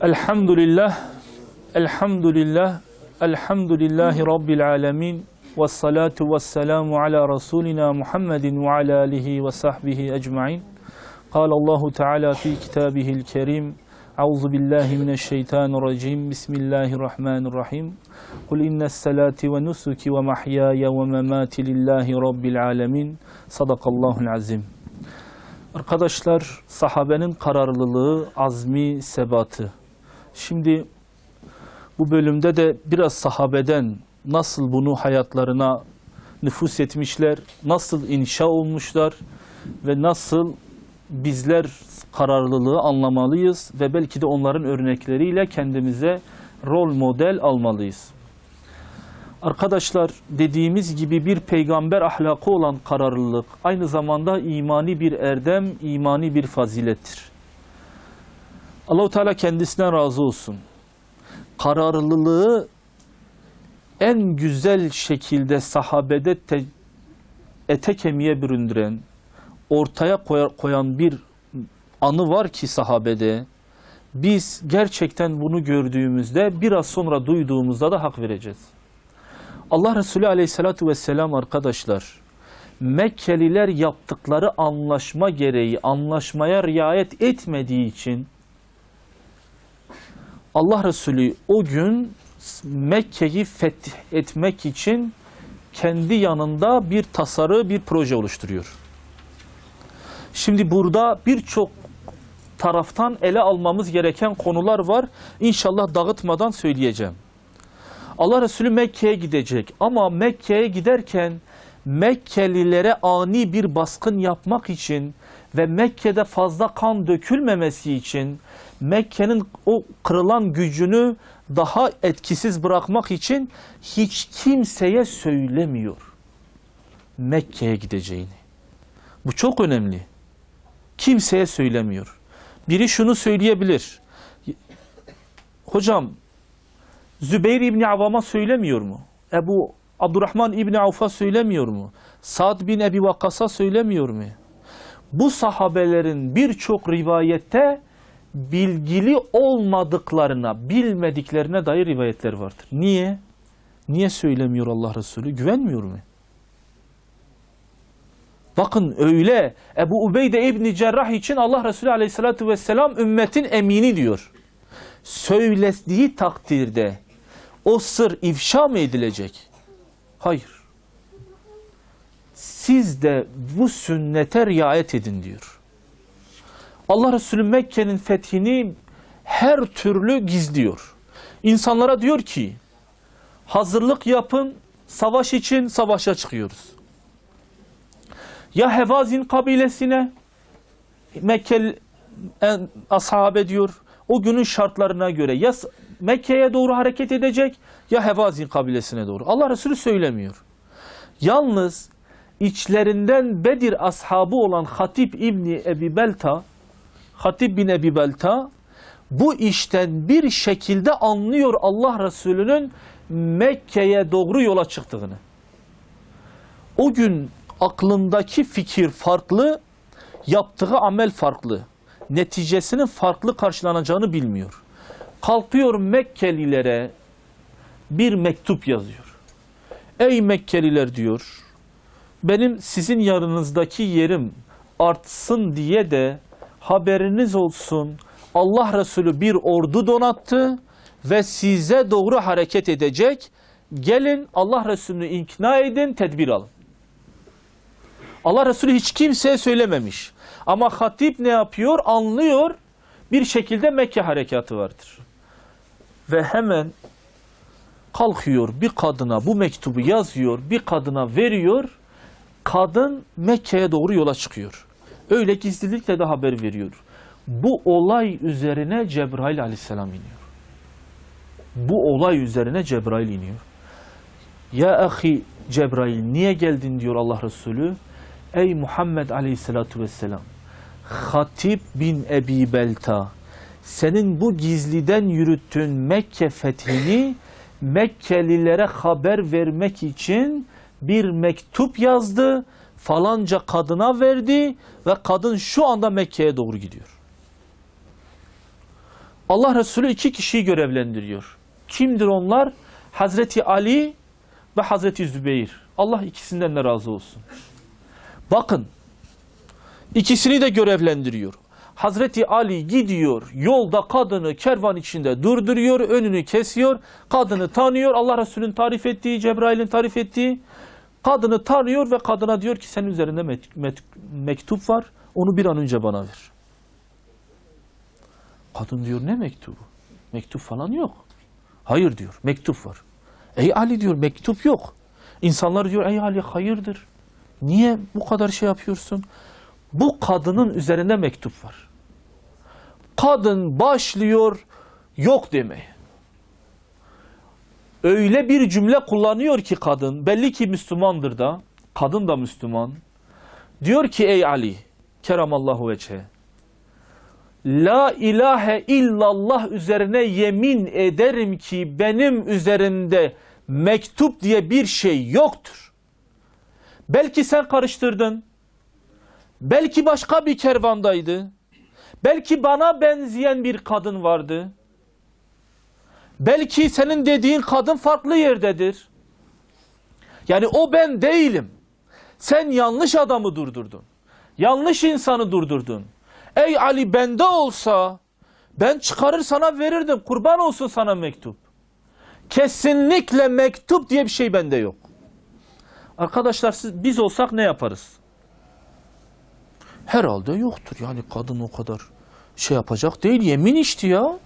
Elhamdülillah, elhamdülillah, elhamdülillahi rabbil alemin. Ve salatu ve selamu ala Resulina Muhammedin ve ala alihi ve sahbihi ecma'in. قال الله تعالى في كتابه الكريم أعوذ بالله من الشيطان الرجيم بسم الله الرحمن الرحيم قل إن الصلاة ونسك ومحياي ومماتي لله رب العالمين صدق الله العظيم Arkadaşlar sahabenin kararlılığı, azmi, sebatı. Şimdi bu bölümde de biraz sahabeden nasıl bunu hayatlarına nüfus etmişler, nasıl inşa olmuşlar ve nasıl bizler kararlılığı anlamalıyız ve belki de onların örnekleriyle kendimize rol model almalıyız. Arkadaşlar dediğimiz gibi bir peygamber ahlakı olan kararlılık aynı zamanda imani bir erdem, imani bir fazilettir. Allahu Teala kendisinden razı olsun. Kararlılığı en güzel şekilde sahabede te, ete kemiğe büründüren, ortaya koyan bir anı var ki sahabede. Biz gerçekten bunu gördüğümüzde biraz sonra duyduğumuzda da hak vereceğiz. Allah Resulü aleyhissalatu vesselam arkadaşlar Mekkeliler yaptıkları anlaşma gereği anlaşmaya riayet etmediği için Allah Resulü o gün Mekke'yi fethetmek için kendi yanında bir tasarı, bir proje oluşturuyor. Şimdi burada birçok taraftan ele almamız gereken konular var. İnşallah dağıtmadan söyleyeceğim. Allah Resulü Mekke'ye gidecek ama Mekke'ye giderken Mekkelilere ani bir baskın yapmak için ve Mekke'de fazla kan dökülmemesi için Mekke'nin o kırılan gücünü daha etkisiz bırakmak için hiç kimseye söylemiyor Mekke'ye gideceğini. Bu çok önemli. Kimseye söylemiyor. Biri şunu söyleyebilir. Hocam Zübeyir İbni Avam'a söylemiyor mu? Ebu Abdurrahman İbni Avf'a söylemiyor mu? Sa'd bin Ebi Vakkas'a söylemiyor mu? Bu sahabelerin birçok rivayette bilgili olmadıklarına, bilmediklerine dair rivayetler vardır. Niye? Niye söylemiyor Allah Resulü? Güvenmiyor mu? Bakın öyle Ebu Ubeyde İbni Cerrah için Allah Resulü Aleyhisselatü Vesselam ümmetin emini diyor. Söylediği takdirde o sır ifşa mı edilecek? Hayır. Siz de bu sünnete riayet edin diyor. Allah Resulü Mekke'nin fethini her türlü gizliyor. İnsanlara diyor ki hazırlık yapın savaş için savaşa çıkıyoruz. Ya Hevazin kabilesine Mekkeli ashabe diyor o günün şartlarına göre ya Mekke'ye doğru hareket edecek ya Hevazin kabilesine doğru. Allah Resulü söylemiyor. Yalnız içlerinden Bedir ashabı olan Hatip İbni Ebi Belta Hatip bin Ebi Belta bu işten bir şekilde anlıyor Allah Resulü'nün Mekke'ye doğru yola çıktığını. O gün aklındaki fikir farklı, yaptığı amel farklı. Neticesinin farklı karşılanacağını bilmiyor. Kalkıyor Mekkelilere bir mektup yazıyor. Ey Mekkeliler diyor, benim sizin yanınızdaki yerim artsın diye de haberiniz olsun. Allah Resulü bir ordu donattı ve size doğru hareket edecek. Gelin Allah Resulü'nü ikna edin, tedbir alın. Allah Resulü hiç kimseye söylememiş. Ama hatip ne yapıyor? Anlıyor. Bir şekilde Mekke harekatı vardır. Ve hemen kalkıyor bir kadına bu mektubu yazıyor, bir kadına veriyor. Kadın Mekke'ye doğru yola çıkıyor. Öyle gizlilikle de haber veriyor. Bu olay üzerine Cebrail aleyhisselam iniyor. Bu olay üzerine Cebrail iniyor. Ya ahi Cebrail niye geldin diyor Allah Resulü. Ey Muhammed aleyhissalatu vesselam. Hatip bin Ebi Belta senin bu gizliden yürüttüğün Mekke fethini Mekkelilere haber vermek için bir mektup yazdı, falanca kadına verdi ve kadın şu anda Mekke'ye doğru gidiyor. Allah Resulü iki kişiyi görevlendiriyor. Kimdir onlar? Hazreti Ali ve Hazreti Zübeyir. Allah ikisinden de razı olsun. Bakın ikisini de görevlendiriyor. Hazreti Ali gidiyor yolda kadını kervan içinde durduruyor, önünü kesiyor, kadını tanıyor. Allah Resulü'nün tarif ettiği, Cebrail'in tarif ettiği kadını tanıyor ve kadına diyor ki senin üzerinde met- met- mektup var, onu bir an önce bana ver. Kadın diyor ne mektubu? Mektup falan yok. Hayır diyor mektup var. Ey Ali diyor mektup yok. İnsanlar diyor ey Ali hayırdır? Niye bu kadar şey yapıyorsun? Bu kadının üzerinde mektup var. Kadın başlıyor yok demeye. Öyle bir cümle kullanıyor ki kadın, belli ki Müslümandır da, kadın da Müslüman. Diyor ki ey Ali, keramallahu veçhe, La ilahe illallah üzerine yemin ederim ki benim üzerimde mektup diye bir şey yoktur. Belki sen karıştırdın. Belki başka bir kervandaydı. Belki bana benzeyen bir kadın vardı. Belki senin dediğin kadın farklı yerdedir. Yani o ben değilim. Sen yanlış adamı durdurdun. Yanlış insanı durdurdun. Ey Ali bende olsa ben çıkarır sana verirdim. Kurban olsun sana mektup. Kesinlikle mektup diye bir şey bende yok. Arkadaşlar siz, biz olsak ne yaparız? Herhalde yoktur. Yani kadın o kadar şey yapacak değil. Yemin içti ya.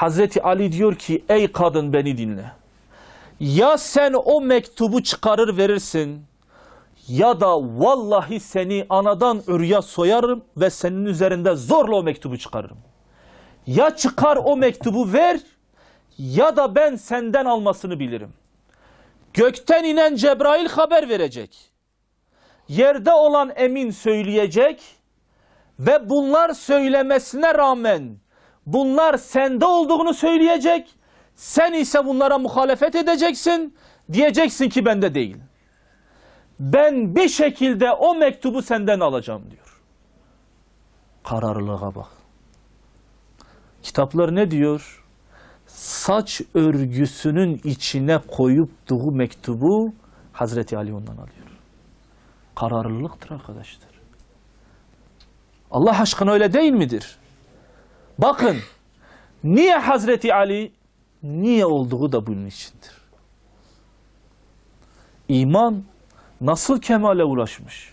Hazreti Ali diyor ki ey kadın beni dinle. Ya sen o mektubu çıkarır verirsin ya da vallahi seni anadan ırya soyarım ve senin üzerinde zorla o mektubu çıkarırım. Ya çıkar o mektubu ver ya da ben senden almasını bilirim. Gökten inen Cebrail haber verecek. Yerde olan emin söyleyecek ve bunlar söylemesine rağmen bunlar sende olduğunu söyleyecek. Sen ise bunlara muhalefet edeceksin. Diyeceksin ki bende değil. Ben bir şekilde o mektubu senden alacağım diyor. Kararlılığa bak. Kitaplar ne diyor? Saç örgüsünün içine koyupduğu mektubu Hazreti Ali ondan alıyor. Kararlılıktır arkadaşlar. Allah aşkına öyle değil midir? Bakın niye Hazreti Ali niye olduğu da bunun içindir. İman nasıl kemale ulaşmış?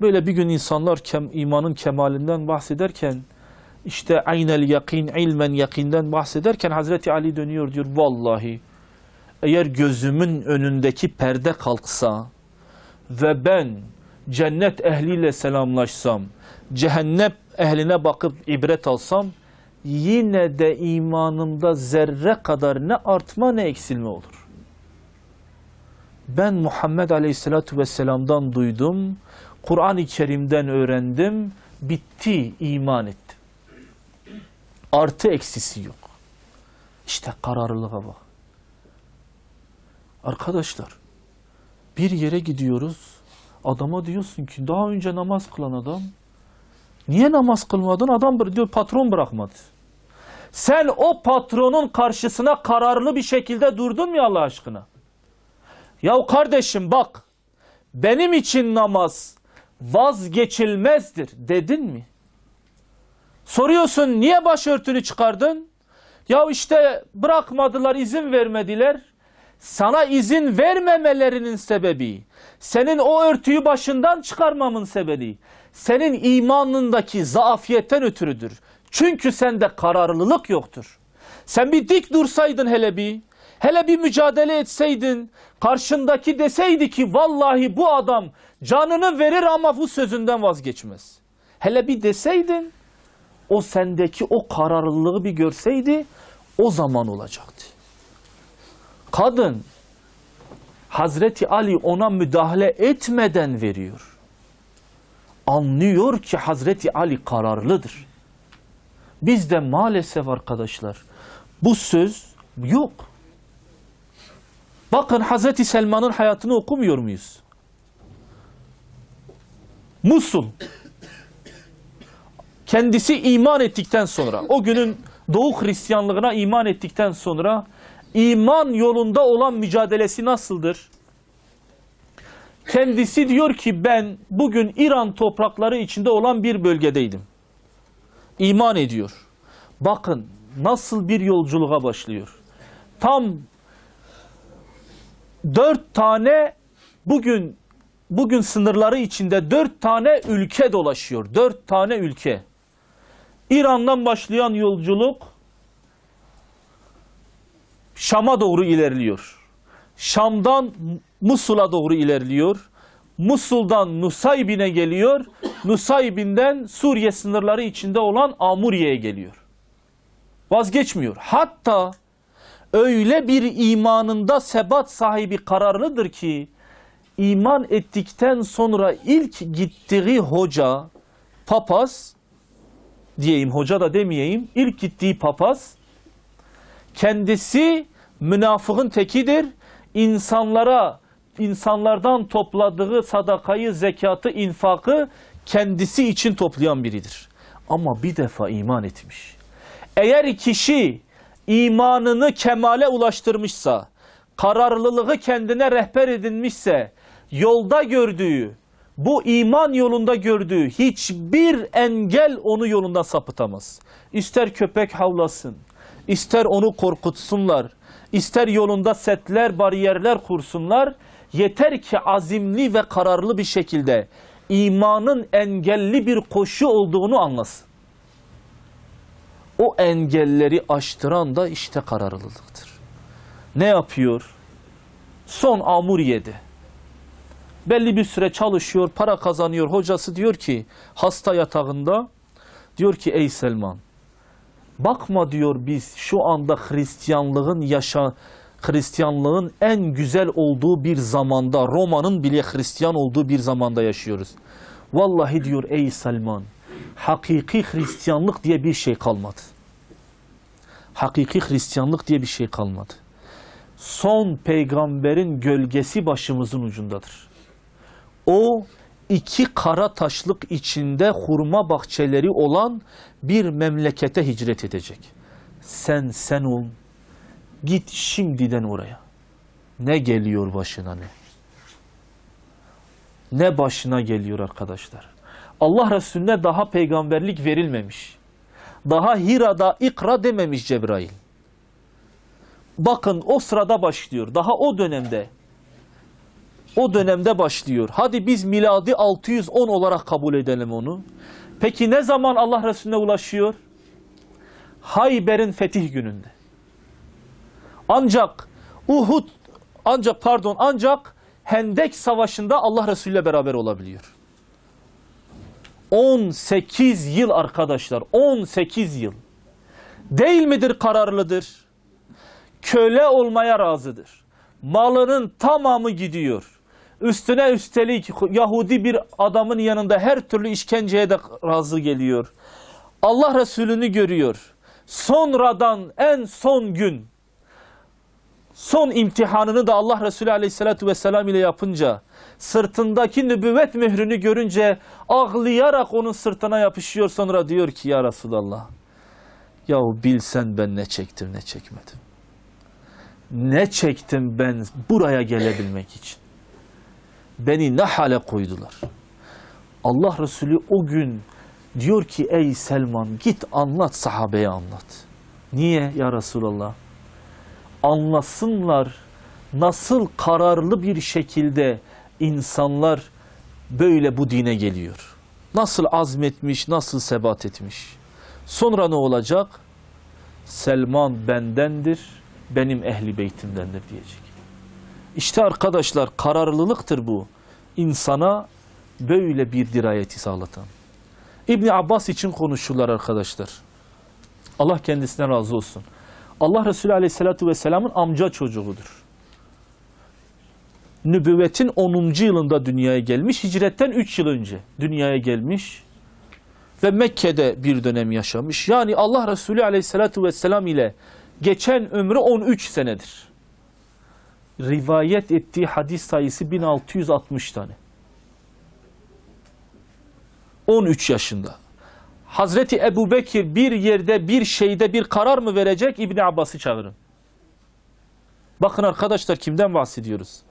Böyle bir gün insanlar kem, imanın kemalinden bahsederken işte aynel yakin, ilmen yakinden bahsederken Hazreti Ali dönüyor diyor vallahi eğer gözümün önündeki perde kalksa ve ben cennet ehliyle selamlaşsam, cehennem ehline bakıp ibret alsam yine de imanımda zerre kadar ne artma ne eksilme olur. Ben Muhammed Aleyhisselatü Vesselam'dan duydum, Kur'an-ı Kerim'den öğrendim, bitti, iman ettim. Artı eksisi yok. İşte kararlılığa bak. Arkadaşlar, bir yere gidiyoruz, adama diyorsun ki daha önce namaz kılan adam, niye namaz kılmadın? Adam diyor patron bırakmadı. Sen o patronun karşısına kararlı bir şekilde durdun mu Allah aşkına? Yahu kardeşim bak benim için namaz vazgeçilmezdir dedin mi? Soruyorsun niye başörtünü çıkardın? Ya işte bırakmadılar izin vermediler. Sana izin vermemelerinin sebebi, senin o örtüyü başından çıkarmamın sebebi, senin imanındaki zaafiyetten ötürüdür. Çünkü sende kararlılık yoktur. Sen bir dik dursaydın hele bir, hele bir mücadele etseydin, karşındaki deseydi ki vallahi bu adam canını verir ama bu sözünden vazgeçmez. Hele bir deseydin, o sendeki o kararlılığı bir görseydi, o zaman olacaktı. Kadın, Hazreti Ali ona müdahale etmeden veriyor. Anlıyor ki Hazreti Ali kararlıdır. Bizde maalesef arkadaşlar bu söz yok. Bakın Hazreti Selman'ın hayatını okumuyor muyuz? Musul. kendisi iman ettikten sonra, o günün Doğu Hristiyanlığına iman ettikten sonra iman yolunda olan mücadelesi nasıldır? Kendisi diyor ki ben bugün İran toprakları içinde olan bir bölgedeydim. İman ediyor. Bakın nasıl bir yolculuğa başlıyor. Tam dört tane bugün bugün sınırları içinde dört tane ülke dolaşıyor. Dört tane ülke. İran'dan başlayan yolculuk Şam'a doğru ilerliyor. Şam'dan Musul'a doğru ilerliyor. Musul'dan Nusaybin'e geliyor. Nusaybin'den Suriye sınırları içinde olan Amuriye'ye geliyor. Vazgeçmiyor. Hatta öyle bir imanında sebat sahibi kararlıdır ki iman ettikten sonra ilk gittiği hoca papaz diyeyim hoca da demeyeyim ilk gittiği papaz kendisi münafığın tekidir. İnsanlara insanlardan topladığı sadakayı, zekatı, infakı kendisi için toplayan biridir. Ama bir defa iman etmiş. Eğer kişi imanını kemale ulaştırmışsa, kararlılığı kendine rehber edinmişse, yolda gördüğü, bu iman yolunda gördüğü hiçbir engel onu yolundan sapıtamaz. İster köpek havlasın, ister onu korkutsunlar, ister yolunda setler, bariyerler kursunlar, yeter ki azimli ve kararlı bir şekilde imanın engelli bir koşu olduğunu anlasın. O engelleri aştıran da işte kararlılıktır. Ne yapıyor? Son Amuriye'de. Belli bir süre çalışıyor, para kazanıyor. Hocası diyor ki hasta yatağında diyor ki ey Selman bakma diyor biz şu anda Hristiyanlığın yaşa Hristiyanlığın en güzel olduğu bir zamanda Roma'nın bile Hristiyan olduğu bir zamanda yaşıyoruz. Vallahi diyor ey Selman hakiki Hristiyanlık diye bir şey kalmadı. Hakiki Hristiyanlık diye bir şey kalmadı. Son peygamberin gölgesi başımızın ucundadır. O iki kara taşlık içinde hurma bahçeleri olan bir memlekete hicret edecek. Sen sen ol, git şimdiden oraya. Ne geliyor başına ne? Ne başına geliyor arkadaşlar? Allah Resulüne daha peygamberlik verilmemiş. Daha Hira'da ikra dememiş Cebrail. Bakın o sırada başlıyor. Daha o dönemde o dönemde başlıyor. Hadi biz miladi 610 olarak kabul edelim onu. Peki ne zaman Allah Resulüne ulaşıyor? Hayber'in fetih gününde. Ancak Uhud ancak pardon ancak Hendek Savaşı'nda Allah Resulü ile beraber olabiliyor. 18 yıl arkadaşlar 18 yıl. Değil midir kararlıdır? Köle olmaya razıdır. Malının tamamı gidiyor. Üstüne üstelik Yahudi bir adamın yanında her türlü işkenceye de razı geliyor. Allah Resulü'nü görüyor. Sonradan en son gün son imtihanını da Allah Resulü Aleyhisselatü Vesselam ile yapınca sırtındaki nübüvvet mührünü görünce ağlayarak onun sırtına yapışıyor sonra diyor ki ya Resulallah yahu bilsen ben ne çektim ne çekmedim. Ne çektim ben buraya gelebilmek için. Beni ne hale koydular. Allah Resulü o gün diyor ki ey Selman git anlat sahabeye anlat. Niye ya Resulallah? Anlasınlar nasıl kararlı bir şekilde insanlar böyle bu dine geliyor. Nasıl azmetmiş, nasıl sebat etmiş. Sonra ne olacak? Selman bendendir, benim ehli beytimdendir diyecek. İşte arkadaşlar kararlılıktır bu. İnsana böyle bir dirayeti sağlatan. İbni Abbas için konuşurlar arkadaşlar. Allah kendisine razı olsun. Allah Resulü Aleyhisselatü Vesselam'ın amca çocuğudur. Nübüvvetin 10. yılında dünyaya gelmiş. Hicretten 3 yıl önce dünyaya gelmiş. Ve Mekke'de bir dönem yaşamış. Yani Allah Resulü Aleyhisselatü Vesselam ile geçen ömrü 13 senedir. Rivayet ettiği hadis sayısı 1660 tane. 13 yaşında. Hazreti Ebu Bekir bir yerde bir şeyde bir karar mı verecek? İbni Abbas'ı çağırın. Bakın arkadaşlar kimden bahsediyoruz?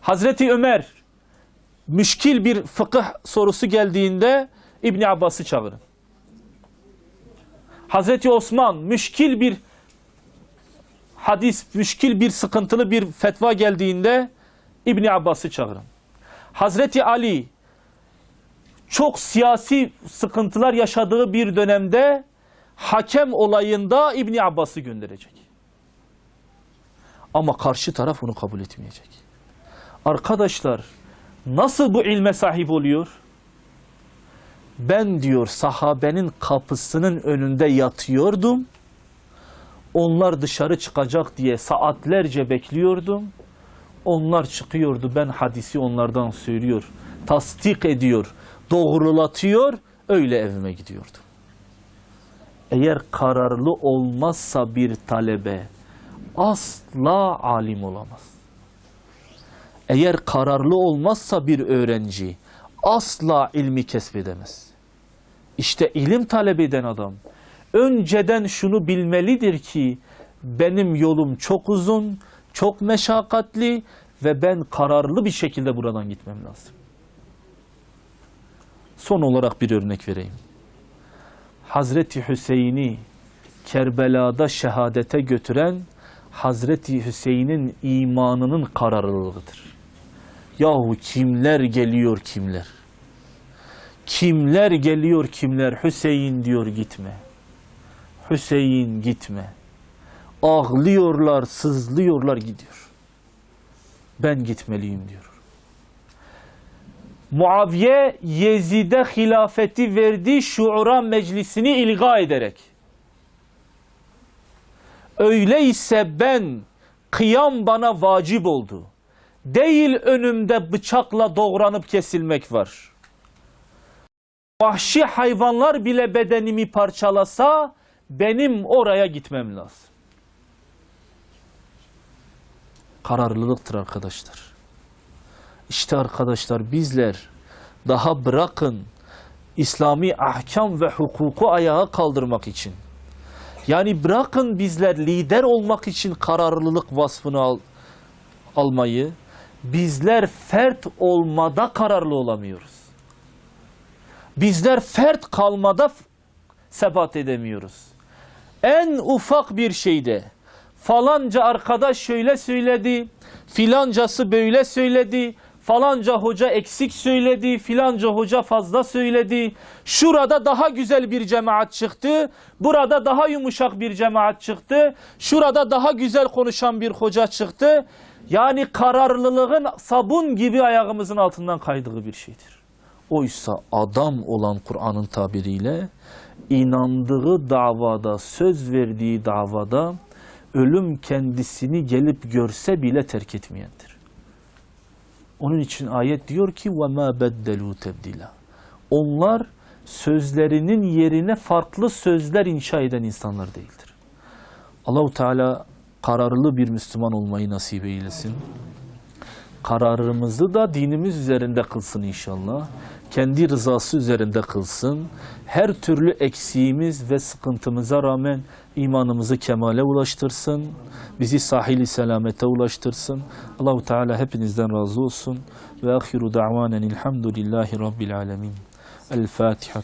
Hazreti Ömer müşkil bir fıkıh sorusu geldiğinde İbni Abbas'ı çağırın. Hazreti Osman müşkil bir hadis, müşkil bir sıkıntılı bir fetva geldiğinde İbni Abbas'ı çağırın. Hazreti Ali çok siyasi sıkıntılar yaşadığı bir dönemde hakem olayında İbni Abbas'ı gönderecek. Ama karşı taraf onu kabul etmeyecek. Arkadaşlar nasıl bu ilme sahip oluyor? Ben diyor sahabenin kapısının önünde yatıyordum. Onlar dışarı çıkacak diye saatlerce bekliyordum. Onlar çıkıyordu. Ben hadisi onlardan söylüyor. Tasdik ediyor. Doğrulatıyor. Öyle evime gidiyordum. Eğer kararlı olmazsa bir talebe asla alim olamaz. Eğer kararlı olmazsa bir öğrenci asla ilmi kesbedemez. İşte ilim talep eden adam önceden şunu bilmelidir ki benim yolum çok uzun, çok meşakkatli ve ben kararlı bir şekilde buradan gitmem lazım. Son olarak bir örnek vereyim. Hazreti Hüseyin'i Kerbela'da şehadete götüren Hazreti Hüseyin'in imanının kararlılığıdır. Yahu kimler geliyor kimler? Kimler geliyor kimler? Hüseyin diyor gitme. Hüseyin gitme. Ağlıyorlar, sızlıyorlar gidiyor. Ben gitmeliyim diyor. Muaviye Yezid'e hilafeti verdi şuura meclisini ilga ederek. Öyleyse ben kıyam bana vacip oldu. Değil önümde bıçakla doğranıp kesilmek var. Vahşi hayvanlar bile bedenimi parçalasa benim oraya gitmem lazım. Kararlılıktır arkadaşlar. İşte arkadaşlar bizler daha bırakın İslami ahkam ve hukuku ayağa kaldırmak için. Yani bırakın bizler lider olmak için kararlılık vasfını al, almayı, bizler fert olmada kararlı olamıyoruz. Bizler fert kalmada sebat edemiyoruz. En ufak bir şeyde falanca arkadaş şöyle söyledi, filancası böyle söyledi, falanca hoca eksik söyledi, filanca hoca fazla söyledi. Şurada daha güzel bir cemaat çıktı, burada daha yumuşak bir cemaat çıktı, şurada daha güzel konuşan bir hoca çıktı. Yani kararlılığın sabun gibi ayağımızın altından kaydığı bir şeydir. Oysa adam olan Kur'an'ın tabiriyle inandığı davada, söz verdiği davada ölüm kendisini gelip görse bile terk etmeyendir. Onun için ayet diyor ki وَمَا بَدَّلُوا تَبْدِيلًا Onlar sözlerinin yerine farklı sözler inşa eden insanlar değildir. Allahu Teala kararlı bir Müslüman olmayı nasip eylesin. Kararımızı da dinimiz üzerinde kılsın inşallah. Kendi rızası üzerinde kılsın. Her türlü eksiğimiz ve sıkıntımıza rağmen imanımızı kemale ulaştırsın. Bizi sahili selamete ulaştırsın. Allahu Teala hepinizden razı olsun. Ve ahiru da'vanen elhamdülillahi rabbil alemin. El Fatiha.